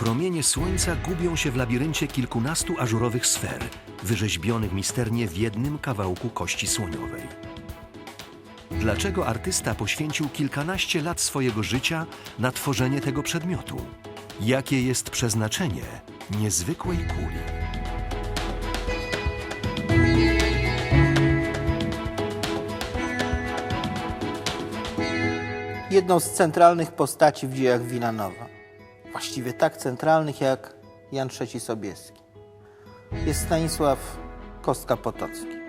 Promienie słońca gubią się w labiryncie kilkunastu ażurowych sfer, wyrzeźbionych misternie w jednym kawałku kości słoniowej. Dlaczego artysta poświęcił kilkanaście lat swojego życia na tworzenie tego przedmiotu? Jakie jest przeznaczenie niezwykłej kuli? jedną z centralnych postaci w dziejach Wilanowa. Właściwie tak centralnych jak Jan III Sobieski. Jest Stanisław Kostka-Potocki.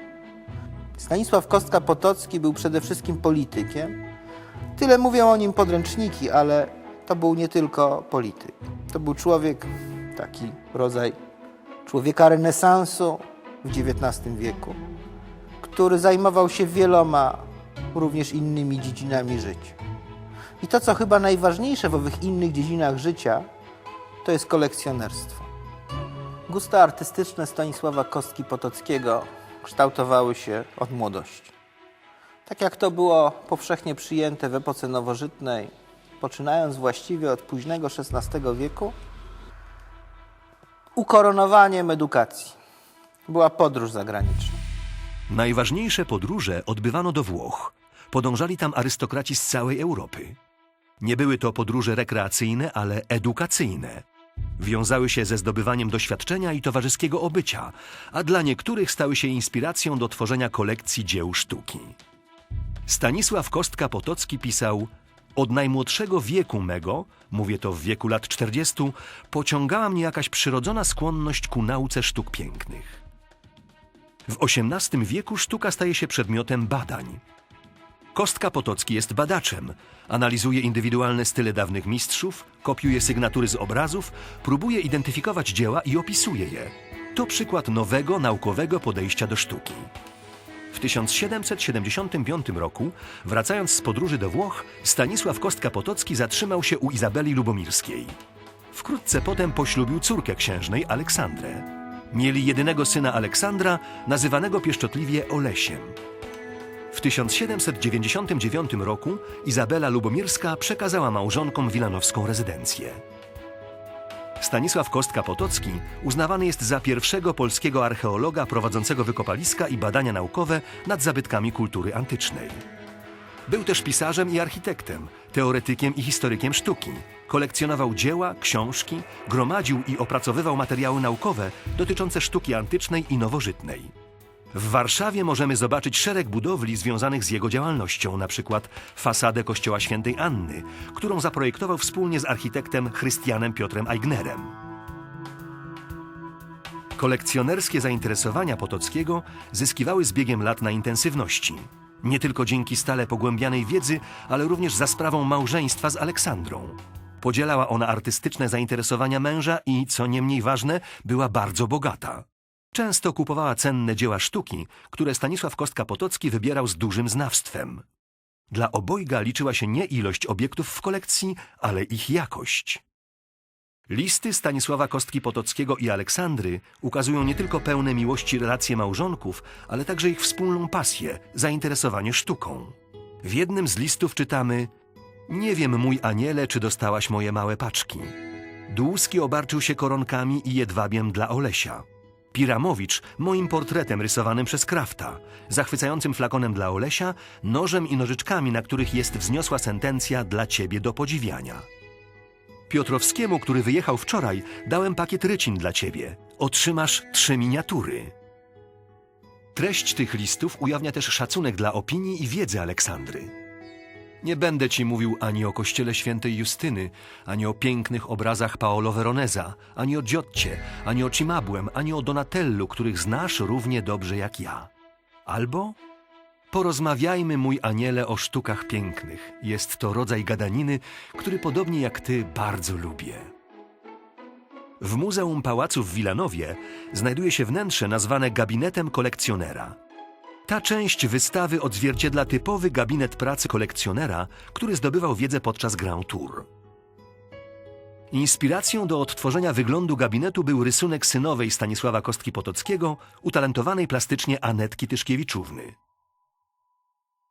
Stanisław Kostka-Potocki był przede wszystkim politykiem. Tyle mówią o nim podręczniki, ale to był nie tylko polityk. To był człowiek, taki rodzaj człowieka renesansu w XIX wieku, który zajmował się wieloma również innymi dziedzinami życia. I to, co chyba najważniejsze w owych innych dziedzinach życia, to jest kolekcjonerstwo. Gusta artystyczne Stanisława Kostki Potockiego kształtowały się od młodości. Tak jak to było powszechnie przyjęte w epoce nowożytnej, poczynając właściwie od późnego XVI wieku, ukoronowaniem edukacji była podróż zagraniczna. Najważniejsze podróże odbywano do Włoch. Podążali tam arystokraci z całej Europy. Nie były to podróże rekreacyjne, ale edukacyjne. Wiązały się ze zdobywaniem doświadczenia i towarzyskiego obycia, a dla niektórych stały się inspiracją do tworzenia kolekcji dzieł sztuki. Stanisław Kostka-Potocki pisał Od najmłodszego wieku mego, mówię to w wieku lat 40, pociągała mnie jakaś przyrodzona skłonność ku nauce sztuk pięknych. W XVIII wieku sztuka staje się przedmiotem badań. Kostka Potocki jest badaczem. Analizuje indywidualne style dawnych mistrzów, kopiuje sygnatury z obrazów, próbuje identyfikować dzieła i opisuje je. To przykład nowego, naukowego podejścia do sztuki. W 1775 roku, wracając z podróży do Włoch, Stanisław Kostka Potocki zatrzymał się u Izabeli Lubomirskiej. Wkrótce potem poślubił córkę księżnej Aleksandrę. Mieli jedynego syna Aleksandra, nazywanego pieszczotliwie Olesiem. W 1799 roku Izabela Lubomirska przekazała małżonkom wilanowską rezydencję. Stanisław Kostka-Potocki uznawany jest za pierwszego polskiego archeologa prowadzącego wykopaliska i badania naukowe nad zabytkami kultury antycznej. Był też pisarzem i architektem, teoretykiem i historykiem sztuki. Kolekcjonował dzieła, książki, gromadził i opracowywał materiały naukowe dotyczące sztuki antycznej i nowożytnej. W Warszawie możemy zobaczyć szereg budowli związanych z jego działalnością, na przykład fasadę kościoła świętej Anny, którą zaprojektował wspólnie z architektem Chrystianem Piotrem Aignerem. Kolekcjonerskie zainteresowania Potockiego zyskiwały z biegiem lat na intensywności. Nie tylko dzięki stale pogłębianej wiedzy, ale również za sprawą małżeństwa z Aleksandrą. Podzielała ona artystyczne zainteresowania męża i, co nie mniej ważne, była bardzo bogata. Często kupowała cenne dzieła sztuki, które Stanisław Kostka-Potocki wybierał z dużym znawstwem. Dla obojga liczyła się nie ilość obiektów w kolekcji, ale ich jakość. Listy Stanisława Kostki-Potockiego i Aleksandry ukazują nie tylko pełne miłości relacje małżonków, ale także ich wspólną pasję, zainteresowanie sztuką. W jednym z listów czytamy Nie wiem, mój aniele, czy dostałaś moje małe paczki. Dłuski obarczył się koronkami i jedwabiem dla Olesia. Piramowicz moim portretem rysowanym przez Krafta, zachwycającym flakonem dla Olesia, nożem i nożyczkami, na których jest wzniosła sentencja dla ciebie do podziwiania. Piotrowskiemu, który wyjechał wczoraj, dałem pakiet rycin dla ciebie. Otrzymasz trzy miniatury. Treść tych listów ujawnia też szacunek dla opinii i wiedzy Aleksandry. Nie będę ci mówił ani o kościele świętej Justyny, ani o pięknych obrazach Paolo Veroneza, ani o Giotcie, ani o Cimabłem, ani o Donatellu, których znasz równie dobrze jak ja. Albo porozmawiajmy, mój aniele, o sztukach pięknych. Jest to rodzaj gadaniny, który podobnie jak ty bardzo lubię. W Muzeum Pałacu w Wilanowie znajduje się wnętrze nazwane gabinetem kolekcjonera. Ta część wystawy odzwierciedla typowy gabinet pracy kolekcjonera, który zdobywał wiedzę podczas Grand Tour. Inspiracją do odtworzenia wyglądu gabinetu był rysunek synowej Stanisława Kostki Potockiego, utalentowanej plastycznie Anetki Tyszkiewiczówny.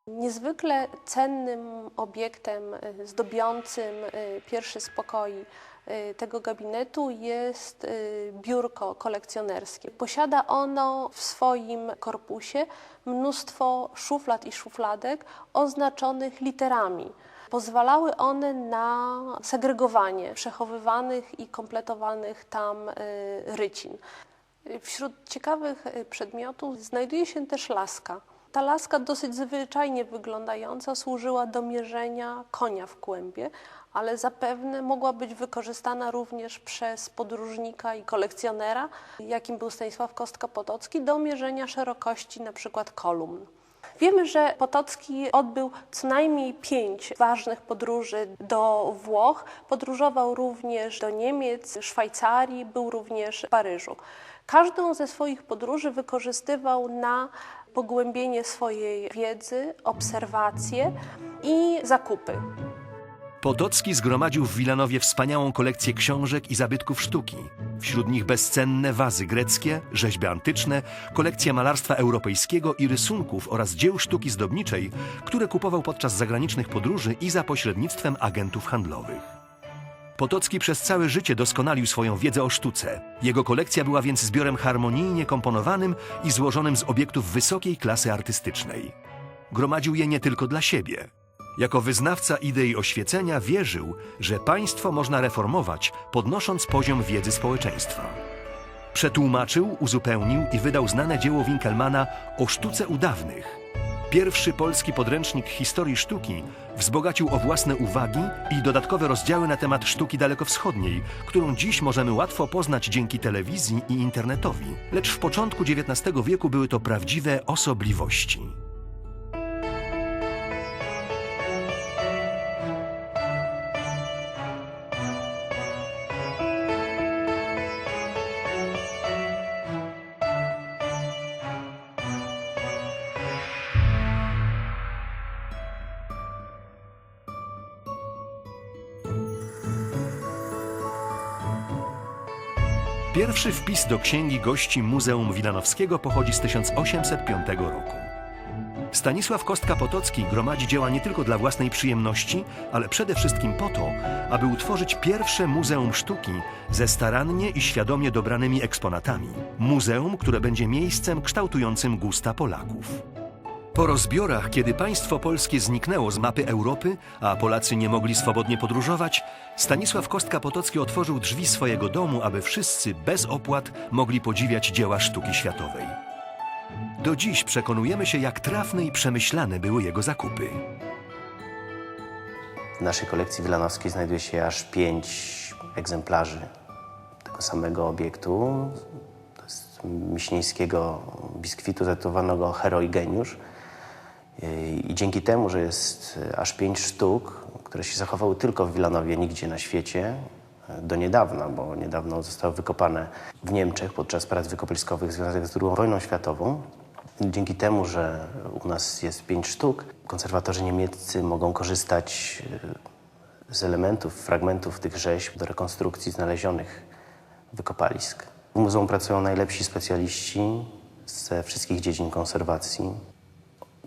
Niezwykle cennym obiektem y, zdobiącym y, pierwszy z pokoi y, tego gabinetu jest y, biurko kolekcjonerskie. Posiada ono w swoim korpusie mnóstwo szuflad i szufladek oznaczonych literami. Pozwalały one na segregowanie przechowywanych i kompletowanych tam y, rycin. Wśród ciekawych y, przedmiotów znajduje się też laska. Ta laska dosyć zwyczajnie wyglądająca służyła do mierzenia konia w kłębie, ale zapewne mogła być wykorzystana również przez podróżnika i kolekcjonera, jakim był Stanisław Kostka-Potocki, do mierzenia szerokości przykład kolumn. Wiemy, że Potocki odbył co najmniej pięć ważnych podróży do Włoch. Podróżował również do Niemiec, Szwajcarii, był również w Paryżu. Każdą ze swoich podróży wykorzystywał na pogłębienie swojej wiedzy, obserwacje i zakupy. Potocki zgromadził w Wilanowie wspaniałą kolekcję książek i zabytków sztuki. Wśród nich bezcenne wazy greckie, rzeźby antyczne, kolekcja malarstwa europejskiego i rysunków oraz dzieł sztuki zdobniczej, które kupował podczas zagranicznych podróży i za pośrednictwem agentów handlowych. Potocki przez całe życie doskonalił swoją wiedzę o sztuce. Jego kolekcja była więc zbiorem harmonijnie komponowanym i złożonym z obiektów wysokiej klasy artystycznej. Gromadził je nie tylko dla siebie. Jako wyznawca idei oświecenia wierzył, że państwo można reformować, podnosząc poziom wiedzy społeczeństwa. Przetłumaczył, uzupełnił i wydał znane dzieło Winkelmana o sztuce u dawnych. Pierwszy polski podręcznik historii sztuki wzbogacił o własne uwagi i dodatkowe rozdziały na temat sztuki dalekowschodniej, którą dziś możemy łatwo poznać dzięki telewizji i internetowi. Lecz w początku XIX wieku były to prawdziwe osobliwości. Pierwszy wpis do księgi gości Muzeum Wilanowskiego pochodzi z 1805 roku. Stanisław Kostka-Potocki gromadzi dzieła nie tylko dla własnej przyjemności, ale przede wszystkim po to, aby utworzyć pierwsze muzeum sztuki ze starannie i świadomie dobranymi eksponatami. Muzeum, które będzie miejscem kształtującym gusta Polaków. Po rozbiorach, kiedy państwo polskie zniknęło z mapy Europy, a Polacy nie mogli swobodnie podróżować, Stanisław Kostka-Potocki otworzył drzwi swojego domu, aby wszyscy bez opłat mogli podziwiać dzieła sztuki światowej. Do dziś przekonujemy się, jak trafne i przemyślane były jego zakupy. W naszej kolekcji wilanowskiej znajduje się aż pięć egzemplarzy tego samego obiektu. Miśnieńskiego biskwitu zatytułowanego Heroi Geniusz. I dzięki temu, że jest aż pięć sztuk, które się zachowały tylko w Wilanowie, nigdzie na świecie, do niedawna, bo niedawno zostały wykopane w Niemczech podczas prac wykopaliskowych związanych z II wojną światową. Dzięki temu, że u nas jest pięć sztuk, konserwatorzy niemieccy mogą korzystać e, z elementów, fragmentów tych rzeźb do rekonstrukcji znalezionych wykopalisk. W muzeum pracują najlepsi specjaliści ze wszystkich dziedzin konserwacji.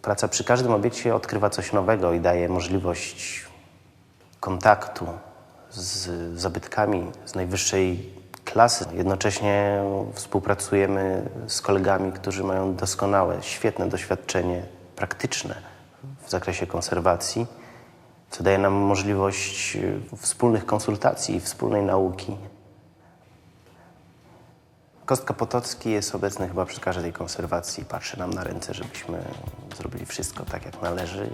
Praca przy każdym obiekcie odkrywa coś nowego i daje możliwość kontaktu z zabytkami z najwyższej klasy. Jednocześnie współpracujemy z kolegami, którzy mają doskonałe, świetne doświadczenie praktyczne w zakresie konserwacji, co daje nam możliwość wspólnych konsultacji i wspólnej nauki. Kostka Potocki jest obecny chyba przy każdej konserwacji. Patrzy nam na ręce, żebyśmy zrobili wszystko tak, jak należy.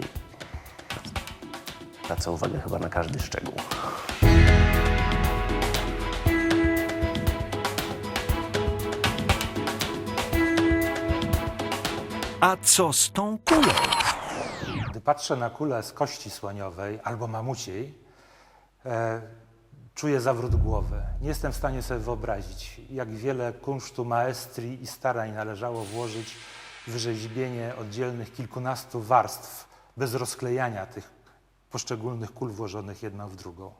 Zwraca uwagę chyba na każdy szczegół. A co z tą kulą? Gdy patrzę na kulę z kości słoniowej albo mamuciej, e, czuję zawrót głowy. Nie jestem w stanie sobie wyobrazić, jak wiele kunsztu, maestrii i starań należało włożyć w wyrzeźbienie oddzielnych kilkunastu warstw bez rozklejania tych poszczególnych kul włożonych jedną w drugą.